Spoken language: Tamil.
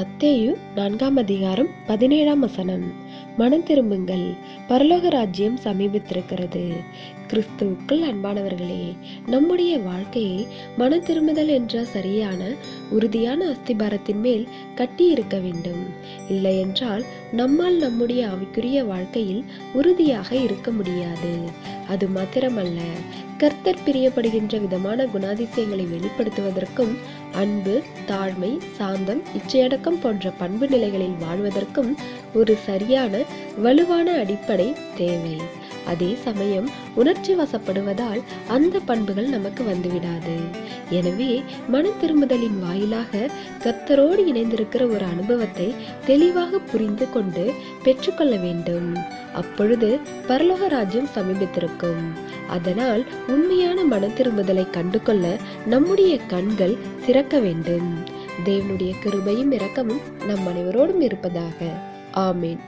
மத்தேயு நான்காம் அதிகாரம் பதினேழாம் வசனம். மனம் திரும்புங்கள். பரலோக ராஜ்யம் சமீபித்திருக்கிறது. கிறிஸ்துவுக்குள் அன்பானவர்களே நம்முடைய வாழ்க்கையை மன திரும்புதல் என்ற சரியான உறுதியான அஸ்திபாரத்தின் மேல் கட்டி இருக்க வேண்டும். இல்லை என்றால் நம்மால் நம்முடைய அவைக்குரிய வாழ்க்கையில் உறுதியாக இருக்க முடியாது. அது மாத்திரமல்ல கர்த்தர் பிரியப்படுகின்ற விதமான குணாதிசயங்களை வெளிப்படுத்துவதற்கும் அன்பு தாழ்மை சாந்தம் இச்சையடக்கம் போன்ற பண்பு நிலைகளில் வாழ்வதற்கும் ஒரு சரியான வலுவான அடிப்படை தேவை. அதே சமயம் உணர்ச்சி வசப்படுவதால் அந்த பண்புகள் நமக்கு வந்துவிடாது. எனவே மன திரும்புதலின் வாயிலாக கத்தரோடு இணைந்திருக்கிற ஒரு அனுபவத்தை தெளிவாக புரிந்து கொண்டு பெற்றுக்கொள்ள வேண்டும். அப்பொழுது பரலோக ராஜ்யம் சமீபித்திருக்கும். அதனால் உண்மையான மன திரும்புதலை கண்டுகொள்ள நம்முடைய கண்கள் திறக்க வேண்டும். தேவனுடைய கிருபையும் இரக்கமும் நம் அனைவரோடும் இருப்பதாக. ஆமேன்.